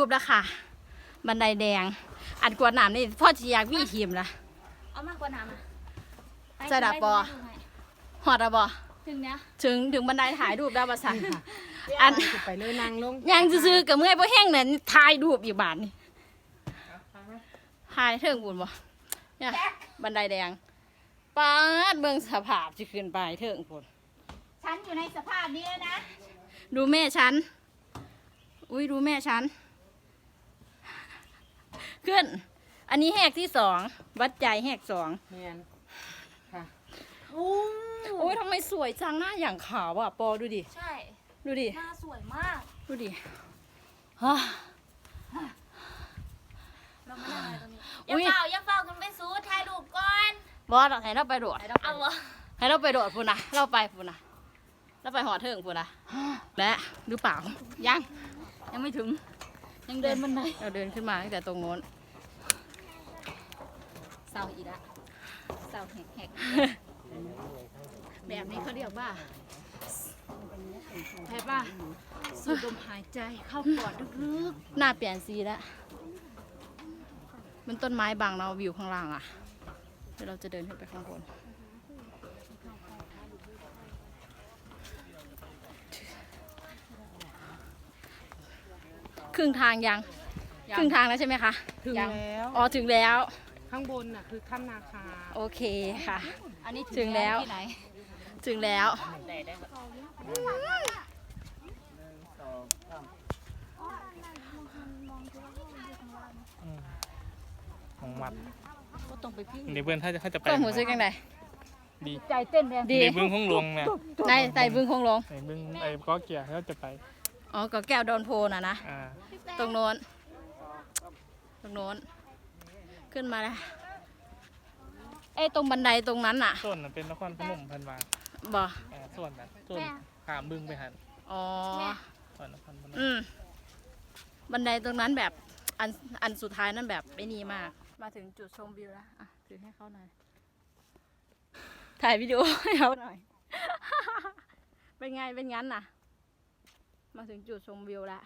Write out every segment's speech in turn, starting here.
รูปแล้วค่ะ บันไดแดง อันกวดน้ำนี่พ่อจะอยากวี่ทีมละเอามากกว่าน้ำอะไปจะดับไปบ่ดูให้หอดอะบอถึงเนี้ยถึงถึงบันไดถ่ายรูปได้ประสันอันสิไปเลยนางลงยังซื้อๆกับเมื่อยเพราะแห้งเนี่ยถ่ายรูปอยู่บานนี่ถ่ายเทิงบุญบ่เนี่ยบันไดแดงปาดเบิ่งสภาพจะขึ้นไปเทิงบุญฉันอยู่ในสภาพนี้แล้วนะ ดูแม่ฉัน อุ้ยดูแม่ฉัน ขึ้น อันนี้แหกที่สองวัดใจแหกสองแมนค่ะโอ้โอ้ยทำไมสวยจังหน้าอย่างขาวอะปอดูดิ ใช่ ดูดิ หน้าสวยมาก ดูดิฮ่าเรามานั่งอะไรตรงนี้อุ๊อย่ายเฝ้าอย่าเฝ้ากันไปสู้ถ่ายรูปก่อนบอสให้เราไปโดดเอาวะให้เราไปโดดพูนนะเราไปพูนนะเราไปหอเทิงพูนนะและหรือเปล่ายังยังไม่ถึงยังเดินบันไดเราเดินขึ้นมาตั้งแต่ตรงโน้นเศร้าอีกละเศร้าแหกแบบนี้เขาเรียกว่าใช่ป่ะสูดลมหายใจเข้าปอดลึกๆหน้าเปลี่ยนสีแล้วมันต้นไม้บังเราวิวข้างล่างอะ เดี๋ยวเราจะเดินขึ้นไปข้างบน ครึ่งทางยัง ครึ่งทางแล้วใช่ไหมคะ ถึงยังแล้ว อ๋อ ถึงแล้ว ข้างบนน่ะคือถ้ำนาคาโอเคค่ะๆอันนี้ถึงแล้ว ที่ไหนถึงแล้ว ของมัดก็ต้องไปพี่ในเบื้องถ้าจะถ้าจะไปก็หูซึกยังไงดีใจเต้นแรงดีในเบื้องห้องลงเนี่ยในใส่บึงคงลงในเบื้องไอ้ก็เกียร์เขาจะไป อ๋อก็แก้วโดนโพน่ะนะ อ่า ตรงโน้น ตรงโน้น ขึ้นมาแล้วเอ้ยตรงบันไดตรงนั้นน่ะ ส่วนนั้นเป็นนครพนมพันวาบ่อ่าส่วนนั้นส่วนขามบึงไปหันอ๋อ ส่วนนครพนมอืม บันไดตรงนั้นแบบอันอันสุดท้ายนั่นแบบไม่นีมาก มาถึงจุดชมวิวแล้ว อะ ถือให้เขาหน่อย ถ่ายวิดีโอให้เขาหน่อย เป็นไง เป็นงั้นน่ะ มาถึงจุดชมวิวแล้ว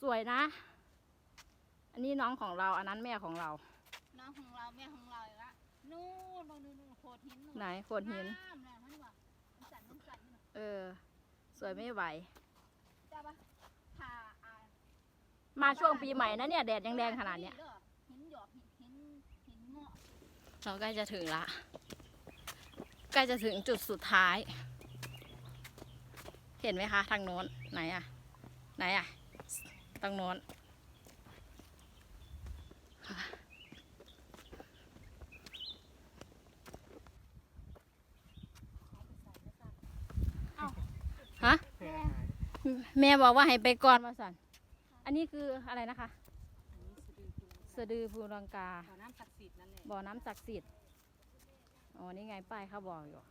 สวยนะ อันนี้น้องของเรา อันนั้นแม่ของเรา น้องของเราแม่ของเราอีกละนู่นนู่นนู่นนู่นโขดหินนู่นไหนโขดหิน น้ำน่ะมันว่ามันสั่นมันสั่นมันเออ สวยไม่ไหว จ้าปะผ่าอ่ามาช่วงปีใหม่นะเนี่ยแดดยังแดงขนาดเนี้ยหินหยอบหินหินหินเงาะเราใกล้จะถึงละ ใกล้จะถึงจุดสุดท้าย เห็นไหมคะ ทางโน้นไหนอะไหนอะตรงโน้น แม่บอกว่าให้ไปก่อนมาสันอันนี้คืออะไรนะคะ สะดือภูรังกา บ่อน้ำศักดิ์สิทธิ์นั่นแหละบ่อน้ำศักดิ์สิทธิ์ อ๋อ นี่ไงป้ายเขาบอกอยู่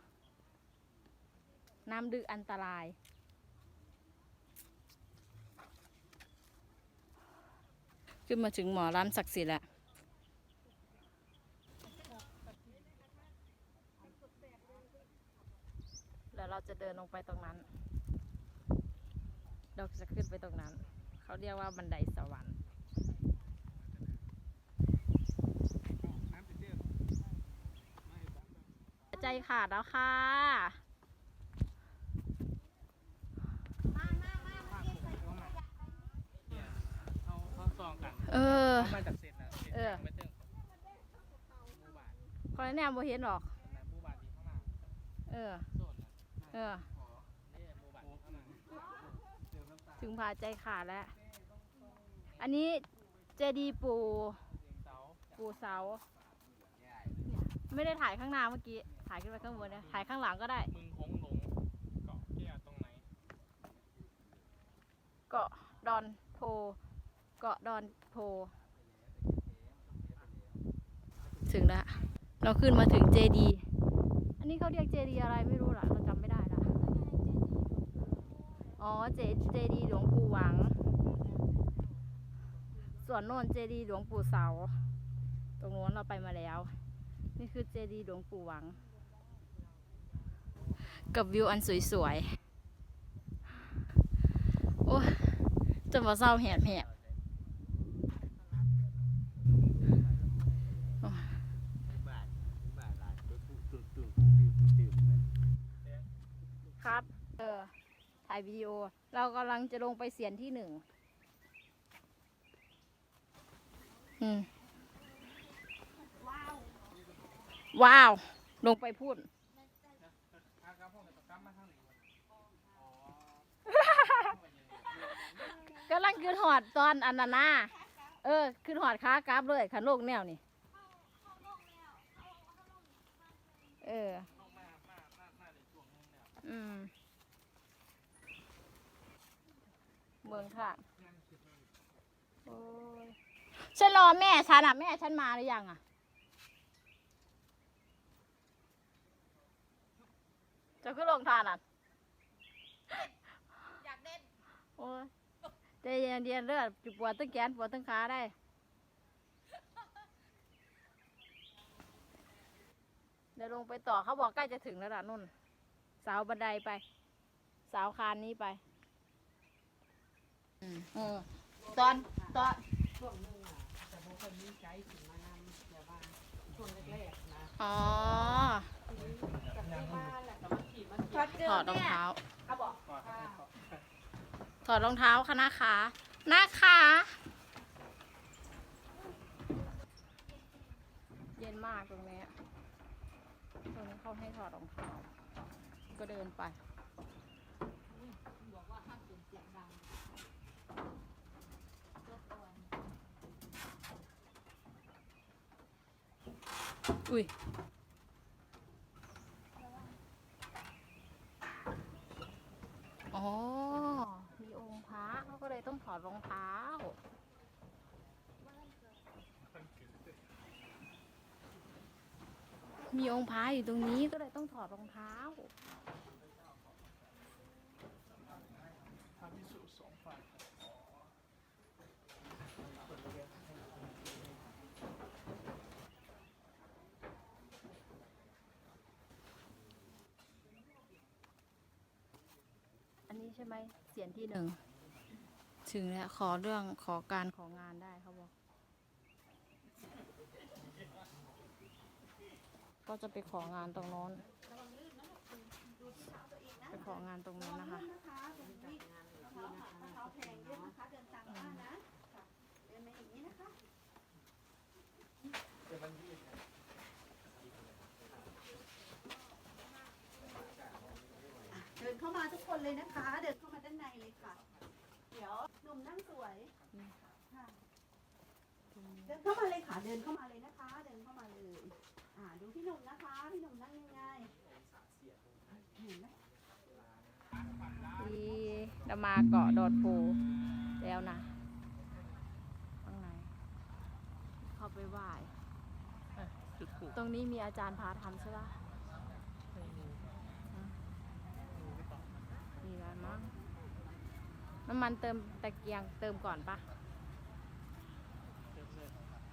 น้ำดึกอันตราย ขึ้นมาถึงหมอร้ำศักดิ์สิทธิ์แล้วแล้วเราจะเดินลงไปตรงนั้น เราจะขึ้นไปตรงนั้น เขาเรียกว่าบันไดสวรรค์ใจขาดแล้วค่ะเออเขามาจากเศษนะศษเออไม่ถึงหมู่บ้านคนละแนวบ่เห็นหรอกเออ เออนี่หมู่บ้านที่ข้างหาถึงพาใจขาดแล้ว อันนี้เจดีย์ปู่เสาปู่เสาเนี่ยไม่ได้ถ่ายข้างหน้าเมื่อกี้ ถ่ายขึ้นไปข้างบนนะถ่ายข้างหลังก็ได้ มึงคงหลงเกาะแก้วตรงไหน เกาะดอนโพ เกาะดอนโพ ถึงแล้ว เราขึ้นมาถึงเจดีย์อันนี้เขาเรียกเจดีย์อะไรไม่รู้ล่ะเราจำไม่ได้ละอ๋อ เจเจดีย์หลวงปู่หวัง ส่วนโน่นเจดีย์หลวงปู่เสา ตรงโน้นเราไปมาแล้ว นี่คือเจดีย์หลวงปู่หวัง กับวิวอันสวยๆ โอ้จนว่าเศร้าแหบแหบครับ เออ ถ่ายวิดีโอ เรากำลังจะลงไปเสียนที่หนึ่ง ว้าว ลงไปพูดถ้ากลับห้องเดี๋ยวต้องกลับมางไหนวะอ๋อกำลังขึ้นหอดตอนอันนั้นนะเออขึ้นหอดขากราบเลยขันโลกแนวนี่ เออลงมามามามาในช่เนี่ยอืม เมืองค่ะโอ้ย ฉันรอแม่ฉันอะ แม่ฉันมาหรือยังอะ จะขึ้นลงทานอะ อยากเด่นโอ้ยใจเย็นเย็นๆเลือดจุปวดตั้งแขนปวดตั้งขาได้ เดี๋ยวลงไปต่อเขาบอกใกล้จะถึงแล้วล่ะนุ่นเสาวบันไดไปเสาวคานนี้ไป อืมเออตอนตอน ช่วงหนึงอะแต่พวก คนนี้ใจถึงมานำอย่าว่าช่วงแรกๆนะอ๋อทีนี้กับที่บ้านแหละแต่ว่าขี่มาขี่ถอดรองเท้าเขาบอกก่อนให้เขาถอดรองเท้าค่ะนะคะนะคะ เย็นมากตรงนี้ตรงนี้เขาให้ถอดรองเท้า ก็เดินไป บอกว่าห้ามเสียงเสียงดังรบกวน อุ้ยอ๋อ มีองค์พระเขาก็เลยต้องถอดรองเท้า มีองค์พระอยู่ตรงนี้ก็เลยต้องถอดรองเท้าพระพิสุสงฆ์ฝ่าย อันนี้ใช่ไหมเสียงที่หนึ่ง ถึงแล้วขอเรื่องขอการของานได้เขาบอก ก็จะไปของานตรงโน้น ไปของานตรงโน้นนะคะเดินเข้ามาทุกคนเลยนะคะ เดินเข้ามาด้านในเลยค่ะ เดี๋ยวหนุ่มนั่งสวยค่ะ เดินเข้ามาเลยค่ะ เดินเข้ามาเลยนะคะ เดินเข้ามาเลย อ่า ดูพี่หนุ่มนะคะ พี่หนุ่มนั่งง่ายๆเห็นไหมที่เรามาเกาะโดดปูแล้วนะข้างในเข้าไปไหว้จุดถูกตรงนี้มีอาจารย์พาทำใช่ปะมีอะไรมั้งน้ำมันเติมตะเกียงเติมก่อนปะ